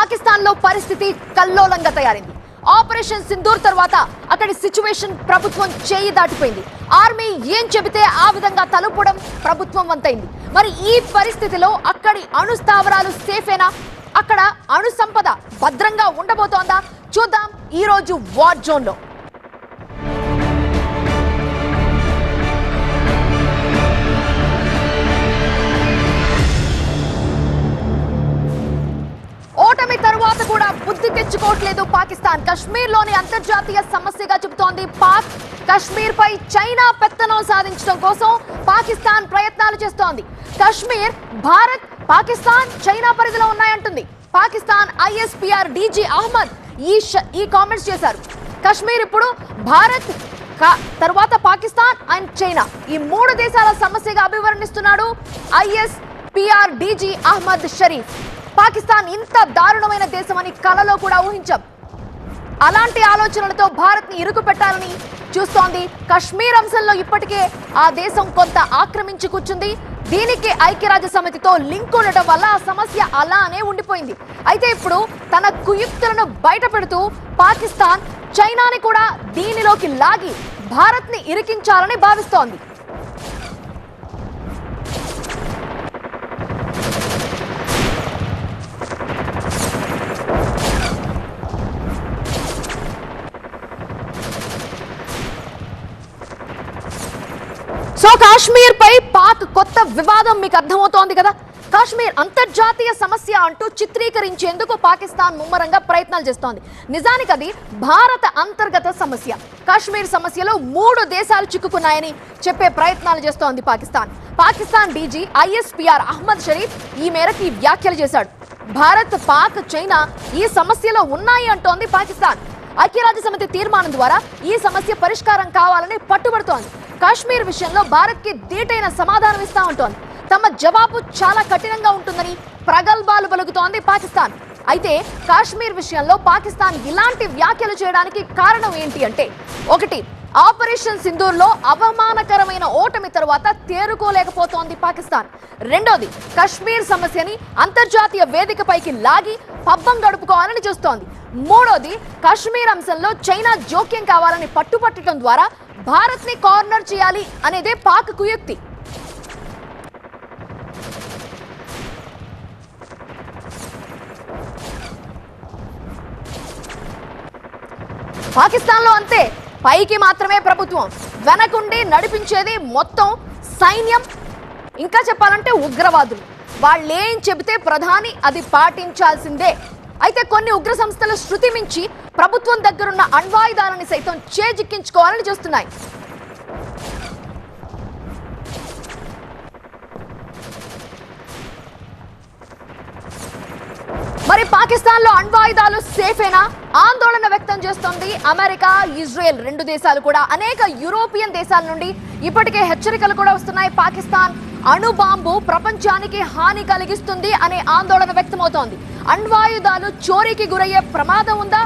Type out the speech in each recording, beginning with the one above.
పాకిస్తాన్లో పరిస్థితి కల్లోలంగా తయారైంది. ఆపరేషన్ సింధూర్ తర్వాత అక్కడి సిచ్యువేషన్ ప్రభుత్వం చేయి దాటిపోయింది. ఆర్మీ ఏం చెబితే ఆ విధంగా తలుపడం ప్రభుత్వం వంతైంది. మరి ఈ పరిస్థితిలో అక్కడి అణు స్థావరాలు సేఫేనా? అక్కడ అణు సంపద భద్రంగా ఉండబోతోందా? చూద్దాం ఈ రోజు వార్ జోన్ బుద్ధి తెచ్చుకోవట్లేదు పాకిస్తాన్. కశ్మీర్లోని అంతర్జాతీయ సమస్యగా చెబుతోంది పాక్. కశ్మీర్ పై చైనా పెత్తనం సాధించడం కోసం పాకిస్తాన్ ప్రయత్నాలు చేస్తోంది. కశ్మీర్ భారత్ పాకిస్తాన్ చైనా పరిధిలో ఉన్నాయంటుంది. పాకిస్తాన్ ఐఎస్పిఆర్ డీజీ అహ్మద్ ఈ ఈ కామెంట్స్ చేశారు. కశ్మీర్ ఇప్పుడు భారత్ తర్వాత పాకిస్తాన్ అండ్ చైనా ఈ మూడు దేశాల సమస్యగా అభివర్ణిస్తున్నాడు ISPR DG Ahmed Sharif. Pakistan ఇంత దారుణమైన దేశమని కలలో కూడా ఊహించాం. అలాంటి ఆలోచనలతో భారత్ని ఇరుకు పెట్టాలని చూస్తోంది కశ్మీర్ అంశంలో ఇప్పటికే ఆ దేశం కొంత ఆక్రమించి కూర్చుంది. దీనికి ఐక్యరాజ్య సమితితో లింక్ ఉండటం వల్ల ఆ సమస్య అలానే ఉండిపోయింది. అయితే ఇప్పుడు తన కుయుక్తులను బయట పెడుతూ పాకిస్తాన్ చైనాని కూడా దీనిలోకి లాగి భారత్ని ఇరికించాలని భావిస్తోంది సో కాశ్మీర్ పై పాక్ కొత్త వివాదం మీకు అర్థమవుతోంది కదా? కాశ్మీర్ అంతర్జాతీయ సమస్య అంటూ చిత్రీకరించేందుకు పాకిస్తాన్ ముమ్మరంగా ప్రయత్నాలు చేస్తోంది. నిజానికి అది భారత అంతర్గత సమస్య. కాశ్మీర్ సమస్యలో మూడు దేశాలు చిక్కుకున్నాయని చెప్పే ప్రయత్నాలు చేస్తోంది పాకిస్తాన్. పాకిస్తాన్ డీజీ ఐఎస్పిఆర్ అహ్మద్ షరీఫ్ ఈ మేరకు ఈ వ్యాఖ్యలు చేశాడు. భారత్ పాక్ చైనా ఈ సమస్యలో ఉన్నాయి అంటోంది పాకిస్తాన్. ఐక్యరాజ్య సమితి తీర్మానం ద్వారా ఈ సమస్య పరిష్కారం కావాలని పట్టుబడుతోంది. కాశ్మీర్ విషయంలో భారత్కి ధీటైన సమాధానం ఇస్తా ఉంటోంది. తమ జవాబు చాలా కఠినంగా ఉంటుందని ప్రగల్భాలు పలుకుతోంది పాకిస్తాన్. అయితే కాశ్మీర్ విషయంలో పాకిస్తాన్ ఇలాంటి వ్యాఖ్యలు చేయడానికి కారణం ఏంటి అంటే ఒకటి ఆపరేషన్ సింధూర్లో అవమానకరమైన ఓటమి తరువాత తేరుకోలేకపోతోంది పాకిస్తాన్. రెండోది కశ్మీర్ సమస్యని అంతర్జాతీయ వేదికపైకి లాగి పబ్బం గడుపుకోవాలని చూస్తోంది. మూడోది కాశ్మీర్ అంశంలో చైనా జోక్యం కావాలని పట్టుపట్టడం ద్వారా భారత్ని కార్నర్ చేయాలి అనేదే పాక్ కుయుక్తి పాకిస్తాన్లో అంతే పైకి మాత్రమే ప్రభుత్వం. వెనకుండి నడిపించేది మొత్తం సైన్యం. ఇంకా చెప్పాలంటే ఉగ్రవాదులు. వాళ్ళేం చెబితే ప్రధాని అది పాటించాల్సిందే. అయితే కొన్ని ఉగ్ర సంస్థలు శృతి మించి ప్రభుత్వం దగ్గరున్న అణ్వాయుధాలని సైతం చేజిక్కించుకోవాలని చూస్తున్నాయి. మరి పాకిస్తాన్లో అణ్వాయుధాలు సేఫేనా? ఆందోళన వ్యక్తం చేస్తోంది అమెరికా ఇజ్రాయెల్ రెండు దేశాలు కూడా. అనేక యూరోపియన్ దేశాల నుండి ఇప్పటికే హెచ్చరికలు కూడా వస్తున్నాయి పాకిస్తాన్ అణు బాంబు ప్రపంచానికి హాని కలిగిస్తుంది అనే ఆందోళన వ్యక్తమవుతోంది. అణ్వాయుధాలు చోరీకి గురయ్యే ప్రమాదం ఉందా?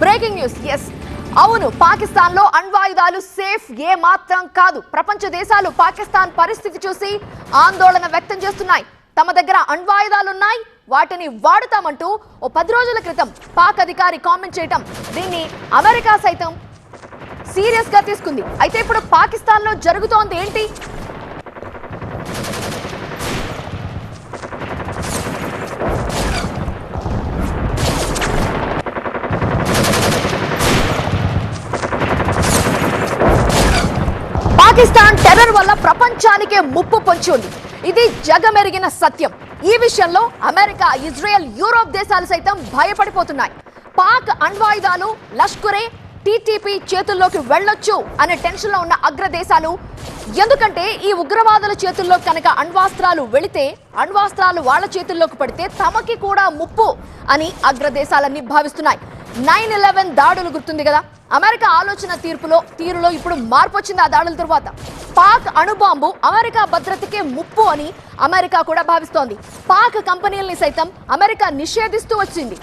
Breaking news. ఎస్. అవును పాకిస్తాన్లో అణ్వాయుధాలు సేఫ్ ఏ మాత్రం కాదు. ప్రపంచ దేశాలు పాకిస్తాన్ పరిస్థితి చూసి ఆందోళన వ్యక్తం చేస్తున్నాయి. తమ దగ్గర అణ్వాయుధాలున్నాయి వాటిని వాడుతామంటూ ఓ పది రోజుల క్రితం పాక్ అధికారి కామెంట్ చేయటం దీన్ని అమెరికా సైతం సీరియస్గా తీసుకుంది. అయితే ఇప్పుడు పాకిస్తాన్లో జరుగుతోంది ఏంటి? పాకిస్తాన్ టెర్రర్ వల్ల ప్రపంచానికే ముప్పు పొంచి ఉంది. ఇది జగమెరిగిన సత్యం. ఈ విషయంలో అమెరికా ఇజ్రాయెల్ యూరోప్ దేశాలు సైతం భయపడిపోతున్నాయి. పాక్ అణ్వాయుధాలు లష్కరే టీటీపీ చేతుల్లోకి వెళ్ళొచ్చు అనే టెన్షన్లో ఉన్న అగ్రదేశాలు ఎందుకంటే ఈ ఉగ్రవాదుల చేతుల్లో కనుక అణ్వాస్త్రాలు వెళితే అణ్వాస్త్రాలు వాళ్ళ చేతుల్లోకి పడితే తమకి కూడా ముప్పు అని అగ్రదేశాలన్నీ భావిస్తున్నాయి. నైన్ ఎలెవెన్ దాడులు గుర్తుంది కదా? అమెరికా ఆలోచన తీర్పులో తీరులో ఇప్పుడు మార్పు వచ్చింది ఆ దాడుల తర్వాత. పాక్ అణుబాంబు అమెరికా భద్రతకే ముప్పు అని అమెరికా కూడా భావిస్తోంది. పాక్ కంపెనీల్ని సైతం అమెరికా నిషేధిస్తూ వచ్చింది.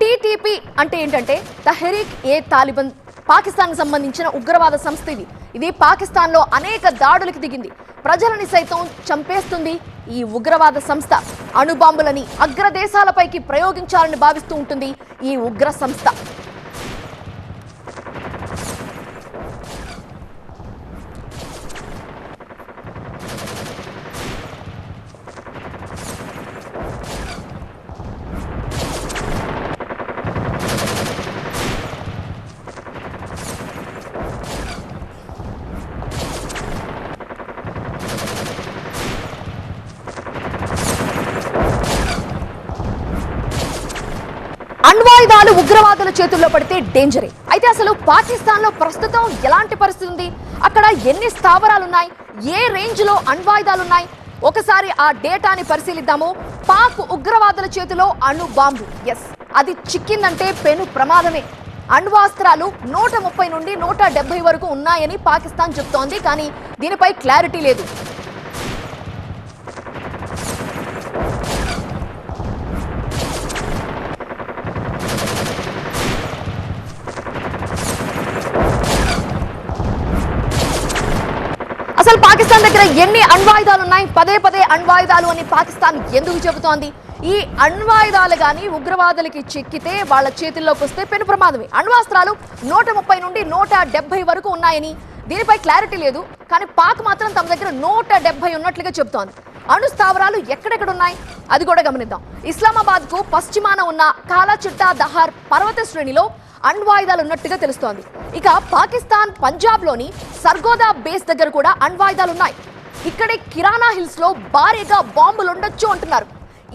టీటీపీ అంటే ఏంటంటే తహరీక్ ఏ తాలిబన్ పాకిస్తాన్ సంబంధించిన ఉగ్రవాద సంస్థ ఇది. ఇది పాకిస్తాన్లో అనేక దాడులకు దిగింది. ప్రజలని సైతం చంపేస్తుంది ఈ ఉగ్రవాద సంస్థ. అణుబాంబులని అగ్రదేశాలపైకి ప్రయోగించాలని భావిస్తూ ఉంటుంది ఈ ఉగ్ర సంస్థ. అణ్వాయుధాలు ఉగ్రవాదుల చేతుల్లో పడితే డేంజరే అయితే అసలు పాకిస్తాన్లో ప్రస్తుతం ఎలాంటి పరిస్థితి ఉంది? అక్కడ ఎన్ని స్థావరాలు ఉన్నాయి ఏ రేంజ్లో అణ్వాయుధాలు ఉన్నాయి ఒకసారి ఆ డేటాని పరిశీలిద్దాము. పాక్ ఉగ్రవాదుల చేతిలో అణు బాంబు. ఎస్ అది చిక్కిందంటే పెను ప్రమాదమే. అణ్వాస్త్రాలు నూట ముప్పై నుండి నూట డెబ్బై వరకు ఉన్నాయని పాకిస్తాన్ చెప్తోంది. కానీ దీనిపై క్లారిటీ లేదు. అసలు పాకిస్తాన్ దగ్గర ఎన్ని అణ్వాయుధాలు ఉన్నాయి పదే పదే అణ్వాయుధాలు అని పాకిస్తాన్ ఎందుకు చెబుతోంది? ఈ అణ్వాయుధాలు కానీ ఉగ్రవాదులకి చిక్కితే వాళ్ళ చేతుల్లోకి వస్తే పెను ప్రమాదమే. అణ్వాస్త్రాలు నూట ముప్పై నుండి నూట డెబ్బై వరకు ఉన్నాయని దీనిపై క్లారిటీ లేదు కానీ పాక్ మాత్రం తమ దగ్గర నూట డెబ్బై ఉన్నట్లుగా చెబుతోంది. అణు స్థావరాలు ఎక్కడెక్కడ ఉన్నాయి అది కూడా గమనిద్దాం. ఇస్లామాబాద్కు పశ్చిమాన ఉన్న కాలాచిట్టా దహార్ పర్వత శ్రేణిలో అణ్వాయుధాలు ఉన్నట్టుగా తెలుస్తోంది. ఇక పాకిస్తాన్ పంజాబ్లోని సర్గోదా బేస్ దగ్గర కూడా అణ్వాయుధాలు ఉన్నాయి. ఇక్కడే కిరాణా హిల్స్లో భారీగా బాంబులు ఉండొచ్చు అంటున్నారు.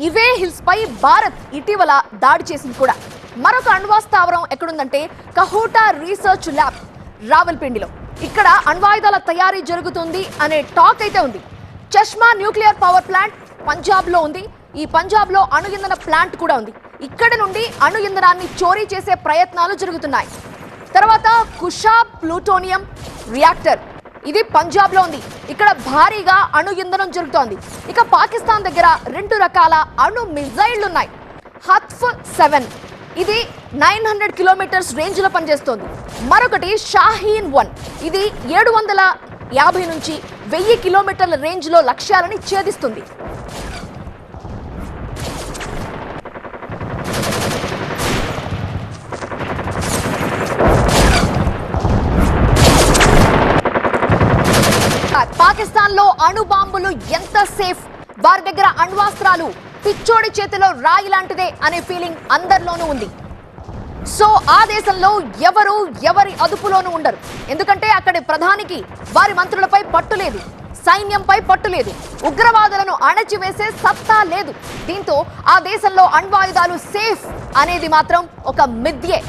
ఇవే హిల్స్ పై భారత్ ఇటీవల దాడి చేసింది కూడా. మరొక అణ్వాస్థావరం ఎక్కడుందంటే కహూటా రీసెర్చ్ ల్యాబ్ రావల్పిండిలో. ఇక్కడ అణ్వాయుధాల తయారీ జరుగుతుంది అనే టాక్ అయితే ఉంది. చష్మా న్యూక్లియర్ పవర్ ప్లాంట్ పంజాబ్లో ఉంది. ఈ పంజాబ్లో అణు ఇంధన ప్లాంట్ కూడా ఉంది. ఇక్కడ నుండి అణు ఇంధనాన్ని చోరీ చేసే ప్రయత్నాలు జరుగుతున్నాయి. తర్వాత కుషా ప్లూటోనియం రియాక్టర్. ఇది పంజాబ్లో ఉంది. ఇక్కడ భారీగా అణు ఇంధనం జరుగుతోంది. ఇక పాకిస్తాన్ దగ్గర రెండు రకాల అణు మిజైళ్ళు ఉన్నాయి హత్ఫ్ సెవెన్. ఇది నైన్ హండ్రెడ్ కిలోమీటర్స్ రేంజ్లో పనిచేస్తోంది. మరొకటి షాహీన్ వన్. ఇది ఏడు వందల యాభై నుంచి వెయ్యి కిలోమీటర్ల రేంజ్లో లక్ష్యాలని ఛేదిస్తుంది. పాకిస్తాన్లో అణుబాంబులు అణు బాంబులు ఎంత సేఫ్ వారి దగ్గర అణ్వాస్త్రాలు పిచ్చోడి చేతిలో రాయి లాంటిదే అనే ఫీలింగ్ అందరిలోనూ ఉంది. సో ఆ దేశంలో ఎవరు ఎవరి అదుపులోనూ ఉండరు. ఎందుకంటే అక్కడి ప్రధానికి వారి మంత్రులపై పట్టు లేదు సైన్యంపై పట్టు లేదు ఉగ్రవాదులను అణచివేసే సత్తా లేదు. దీంతో ఆ దేశంలో అణ్వాయుధాలు సేఫ్ అనేది మాత్రం ఒక మిథ్యే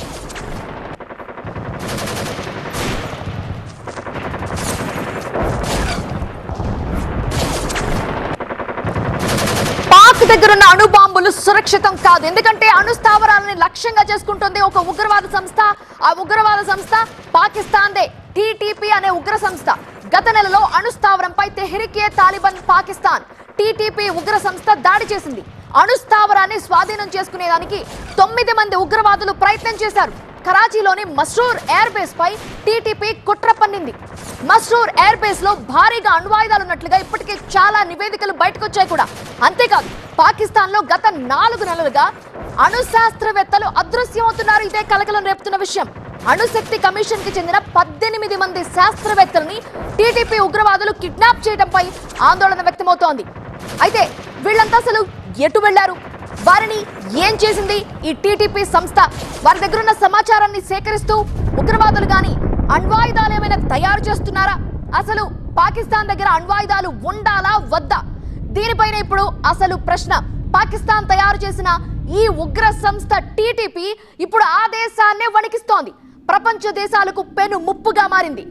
పాక్ దగ్గరున్న అణు బాంబులు సురక్షితం కాదు. ఎందుకంటే అణు స్థావరాలని లక్ష్యంగా చేసుకుంటుంది ఒక ఉగ్రవాద సంస్థ. ఆ ఉగ్రవాద సంస్థ పాకిస్తాన్దే. టీటీపీ అనే ఉగ్ర సంస్థ. గత నెలలో అణు స్థావరంపై తెహ్రికే తాలిబాన్ పాకిస్తాన్. టీటీపీ ఉగ్ర సంస్థ దాడి చేసింది. అణు స్థావరాన్ని స్వాధీనం చేసుకునేదానికి తొమ్మిది మంది ఉగ్రవాదులు ప్రయత్నం చేశారు. కరాచీలోని మస్రూర్ ఎయిర్ బేస్ పై టీటీపీ కుట్ర పన్నింది. మస్రూర్ ఎయిర్ బేస్లో భారీగా అణ్వాయుధాలు ఉన్నట్లుగా ఇప్పటికే చాలా నివేదికలు బయటకు వచ్చాయి కూడా. అంతేకాదు పాకిస్తాన్లో గత నాలుగు నెలలుగా అణు శాస్త్రవేత్తలు అదృశ్యమవుతున్నారు ఇదే కలకలం రేపుతున్న విషయం. అణుశక్తి కమిషన్కి చెందిన పద్దెనిమిది మంది శాస్త్రవేత్తలని టీటీపీ ఉగ్రవాదులు కిడ్నాప్ చేయడంపై ఆందోళన వ్యక్తమవుతోంది. అయితే వీళ్ళంతా అసలు ఎటు వెళ్ళారు? వారిని ఏం చేసింది ఈ టీటీపీ సంస్థ? వారి దగ్గర ఉన్న సమాచారాన్ని సేకరిస్తూ ఉగ్రవాదులు గాని అణ్వాయుధాలు ఏమైనా తయారు చేస్తున్నారా? అసలు పాకిస్తాన్ దగ్గర అణ్వాయుధాలు ఉండాలా వద్దా? దీనిపైన ఇప్పుడు అసలు ప్రశ్న. పాకిస్తాన్ తయారు చేసిన ఈ ఉగ్ర సంస్థ టీటీపీ ఇప్పుడు ఆ దేశాన్నే వణికిస్తోంది. ప్రపంచ దేశాలకు పెను ముప్పుగా మారింది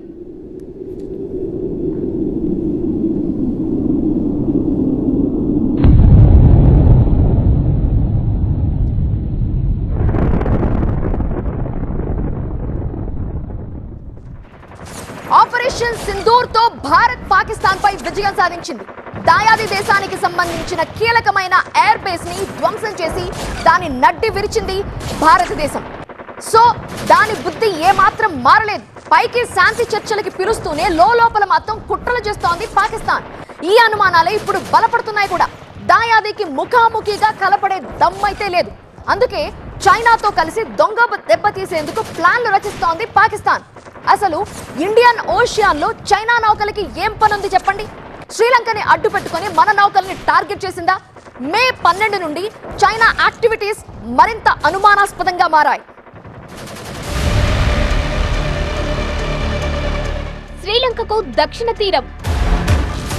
ఆపరేషన్ సింధూర్తో భారత్ పాకిస్తాన్ పై విజయం సాధించింది దాయాది దేశానికి సంబంధించిన కీలకమైన ఎయిర్ బేస్ని ధ్వంసం చేసి దాని నడ్డి విరిచింది భారతదేశం. సో దాని బుద్ధి ఏమాత్రం మారలేదు. పైకి శాంతి చర్చలకి పిలుస్తూనే లోపల మాత్రం కుట్రలు చేస్తోంది పాకిస్తాన్. ఈ అనుమానాలే ఇప్పుడు బలపడుతున్నాయి కూడా. దాయాదికి ముఖాముఖిగా కలపడే దమ్మైతే లేదు. అందుకే చైనాతో కలిసి దొంగ దెబ్బతీసేందుకు ప్లాన్లు రచిస్తోంది పాకిస్తాన్. అసలు ఇండియన్ ఓషియాన్లో చైనా నౌకలకి ఏం పనుంది చెప్పండి? శ్రీలంకని అడ్డు పెట్టుకొని మన నౌకల్ని టార్గెట్ చేసిందా? మే పన్నెండు నుండి చైనా యాక్టివిటీస్ మరింత అనుమానాస్పదంగా మారాయి. శ్రీలంకకు దక్షిణ తీరం.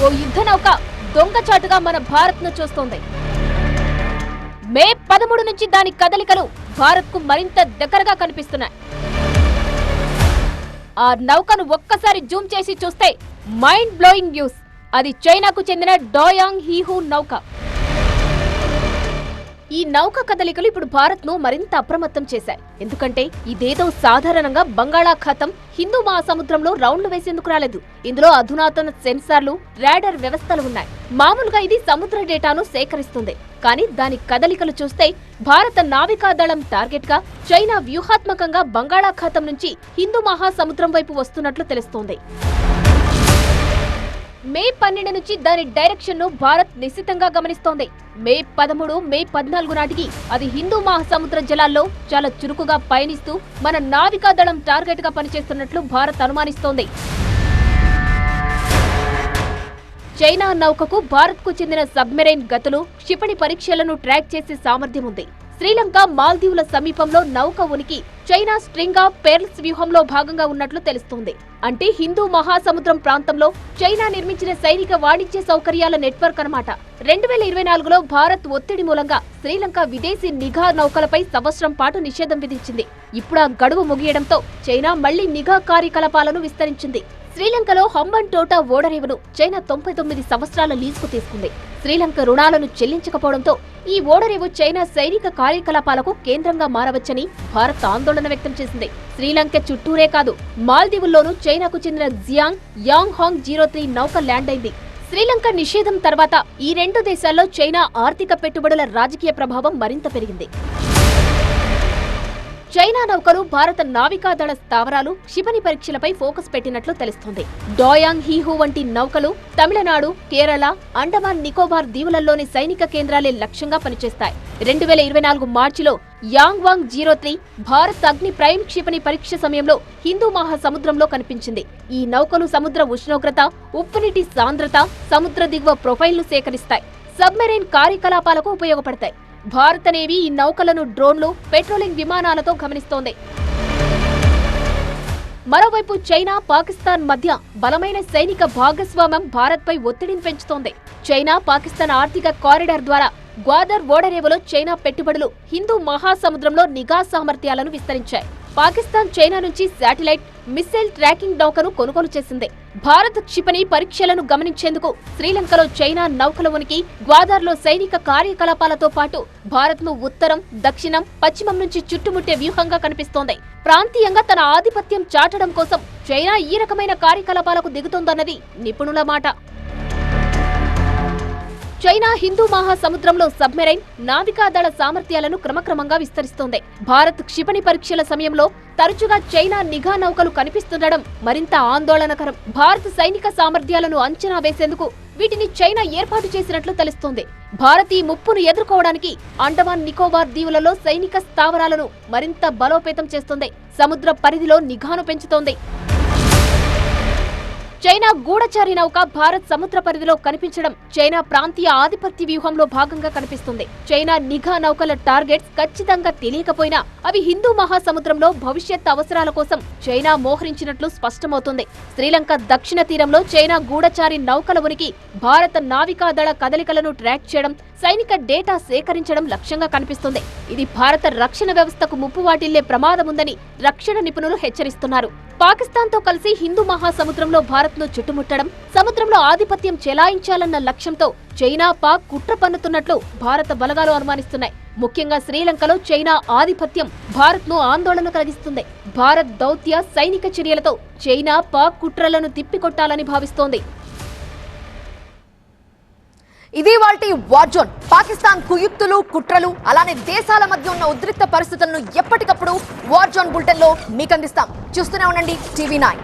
ఓ యుద్ధ నౌక దొంగచాటుగా మన భారత్ను చూస్తోంది. మే పదమూడు నుంచి దాని కదలికలు భారత్కు మరింత దగ్గరగా కనిపిస్తున్నాయి. ఆ నౌకను ఒక్కసారి జూమ్ చేసి చూస్తే మైండ్ బ్లోయింగ్ న్యూస్ అది చైనాకు చెందిన డోయాంగ్ హీహూ నౌక. ఈ నౌక కదలికలు ఇప్పుడు భారత్ను మరింత అప్రమత్తం చేశాయి. ఎందుకంటే ఇదేదో సాధారణంగా బంగాళాఖాతం హిందూ మహాసముద్రంలో రౌండ్లు వేసేందుకు రాలేదు. ఇందులో అధునాతన సెన్సార్లు రాడర్ వ్యవస్థలు ఉన్నాయి. మామూలుగా ఇది సముద్ర డేటాను సేకరిస్తుంది. కానీ దాని కదలికలు చూస్తే భారత నావికాదళం టార్గెట్గా చైనా వ్యూహాత్మకంగా బంగాళాఖాతం నుంచి హిందూ మహాసముద్రం వైపు వస్తున్నట్లు తెలుస్తోంది. మే పన్నెండు నుంచి దాని డైరెక్షన్ను భారత్ నిశ్చితంగా గమనిస్తోంది. మే పదమూడు మే పద్నాలుగు నాటికి అది హిందూ మహాసముద్ర జలాల్లో చాలా చురుకుగా పయనిస్తూ మన నావికాదళం టార్గెట్గా పనిచేస్తున్నట్లు భారత్ అనుమానిస్తోంది. చైనా నౌకకు భారత్కు చెందిన సబ్మెరైన్ గతులు క్షిపణి పరీక్షలను ట్రాక్ చేసే సామర్థ్యం ఉంది. శ్రీలంక మాల్దీవుల సమీపంలో నౌక ఉనికి చైనా స్ట్రింగ్ ఆఫ్ పెర్ల్స్ వ్యూహంలో భాగంగా ఉన్నట్లు తెలుస్తోంది. అంటే హిందూ మహాసముద్రం ప్రాంతంలో చైనా నిర్మించిన సైనిక వాణిజ్య సౌకర్యాల నెట్వర్క్ అనమాట రెండు వేల ఇరవై నాలుగులో భారత్ ఒత్తిడి మూలంగా శ్రీలంక విదేశీ నిఘా నౌకలపై సంవత్సరం పాటు నిషేధం విధించింది. ఇప్పుడు ఆ గడువు ముగియడంతో చైనా మళ్ళీ నిఘా కార్యకలాపాలను విస్తరించింది. శ్రీలంకలో హంబన్ టోటా ఓడరేవును చైనా తొంభై తొమ్మిది సంవత్సరాల లీజుకు తీసుకుంది. శ్రీలంక రుణాలను చెల్లించకపోవడంతో ఈ ఓడరేవు చైనా సైనిక కార్యకలాపాలకు కేంద్రంగా మారవచ్చని భారత్ ఆందోళన వ్యక్తం చేసింది. శ్రీలంక చుట్టూరే కాదు మాల్దీవుల్లోనూ చైనాకు చెందిన Xiang Yang Hong zero three నౌక ల్యాండ్ అయింది శ్రీలంక నిషేధం తర్వాత ఈ రెండు దేశాల్లో చైనా ఆర్థిక పెట్టుబడుల రాజకీయ ప్రభావం మరింత పెరిగింది. చైనా నౌకలు భారత నావికాదళ స్థావరాలు క్షిపణి పరీక్షలపై ఫోకస్ పెట్టినట్లు తెలుస్తోంది. డోయాంగ్ హీహూ వంటి నౌకలు తమిళనాడు కేరళ అండమాన్ నికోబార్ దీవులలోని సైనిక కేంద్రాలే లక్ష్యంగా పనిచేస్తాయి. రెండు వేల ఇరవై నాలుగు మార్చిలో Yang Wang zero three Bharat Agni Prime క్షిపణి పరీక్ష సమయంలో హిందూ మహాసముద్రంలో కనిపించింది. ఈ నౌకలు సముద్ర ఉష్ణోగ్రత ఉప్పునీటి సాంద్రత సముద్ర దిగువ ప్రొఫైల్ను సేకరిస్తాయి. సబ్మెరైన్ కార్యకలాపాలకు ఉపయోగపడతాయి. భారత నేవీ ఈ నౌకలను డ్రోన్లు పెట్రోలింగ్ విమానాలతో గమనిస్తోంది. మరోవైపు చైనా పాకిస్తాన్ మధ్య బలమైన సైనిక భాగస్వామ్యం భారత్పై ఒత్తిడిని పెంచుతోంది. చైనా పాకిస్తాన్ ఆర్థిక కారిడార్ ద్వారా గ్వాదర్ ఓడరేవులో చైనా పెట్టుబడులు హిందూ మహాసముద్రంలో నిఘా సామర్థ్యాలను విస్తరించాయి. పాకిస్తాన్ చైనా నుంచి శాటిలైట్ మిస్సైల్ ట్రాకింగ్ నౌకను కొనుగోలు చేసింది. భారత్ క్షిపణి పరీక్షలను గమనించేందుకు శ్రీలంకలో చైనా నౌకల ఉనికి గ్వాదార్లో సైనిక కార్యకలాపాలతో పాటు భారత్ను ఉత్తరం దక్షిణం పశ్చిమం నుంచి చుట్టుముట్టే వ్యూహంగా కనిపిస్తోంది. ప్రాంతీయంగా తన ఆధిపత్యం చాటడం కోసం చైనా ఈ రకమైన కార్యకలాపాలకు దిగుతోందన్నది నిపుణుల మాట. చైనా హిందూ మహాసముద్రంలో సబ్మెరైన్ నావికాదళ సామర్థ్యాలను క్రమక్రమంగా విస్తరిస్తోంది. భారత్ క్షిపణి పరీక్షల సమయంలో తరచుగా చైనా నిఘా నౌకలు కనిపిస్తుండడం మరింత ఆందోళనకరం. భారత్ సైనిక సామర్థ్యాలను అంచనా వేసేందుకు వీటిని చైనా ఏర్పాటు చేసినట్లు తెలుస్తోంది. భారత్ ఈ ముప్పును ఎదుర్కోవడానికి అండమాన్ నికోబార్ దీవులలో సైనిక స్థావరాలను మరింత బలోపేతం చేస్తోంది. సముద్ర పరిధిలో నిఘాను పెంచుతోంది. చైనా గూఢచారి నౌక భారత్ సముద్ర పరిధిలో కనిపించడం చైనా ప్రాంతీయ ఆధిపత్య వ్యూహంలో భాగంగా కనిపిస్తుంది. చైనా నిఘా నౌకల టార్గెట్స్ ఖచ్చితంగా తెలియకపోయినా అవి హిందూ మహాసముద్రంలో భవిష్యత్ అవసరాల కోసం చైనా మోహరించినట్లు స్పష్టమవుతుంది. శ్రీలంక దక్షిణ తీరంలో చైనా గూఢచారి నౌకల ఉనికి భారత నావికాదళ కదలికలను ట్రాక్ చేయడం సైనిక డేటా సేకరించడం లక్ష్యంగా కనిపిస్తుంది. ఇది భారత రక్షణ వ్యవస్థకు ముప్పు వాటిల్లే ప్రమాదముందని రక్షణ నిపుణులు హెచ్చరిస్తున్నారు. పాకిస్తాన్తో కలిసి హిందూ మహాసముద్రంలో భారత్ను చుట్టుముట్టడం సముద్రంలో ఆధిపత్యం చెలాయించాలన్న లక్ష్యంతో చైనా పాక్ కుట్ర పన్నుతున్నట్లు భారత బలగాలు అనుమానిస్తున్నాయి. ముఖ్యంగా శ్రీలంకలో చైనా ఆధిపత్యం భారత్ను ఆందోళన కలిగిస్తుంది భారత్ దౌత్య సైనిక చర్యలతో చైనా పాక్ కుట్రలను తిప్పికొట్టాలని భావిస్తోంది. ఇది వాటి వార్జోన్ పాకిస్తాన్ కుయుక్తులు కుట్రలు అలానే దేశాల మధ్య ఉన్న ఉద్రిక్త పరిస్థితులను ఎప్పటికప్పుడు వార్జోన్ బులెటిన్లో మీకు అందిస్తాం చూస్తూనే ఉండండి టీవీ నైన్.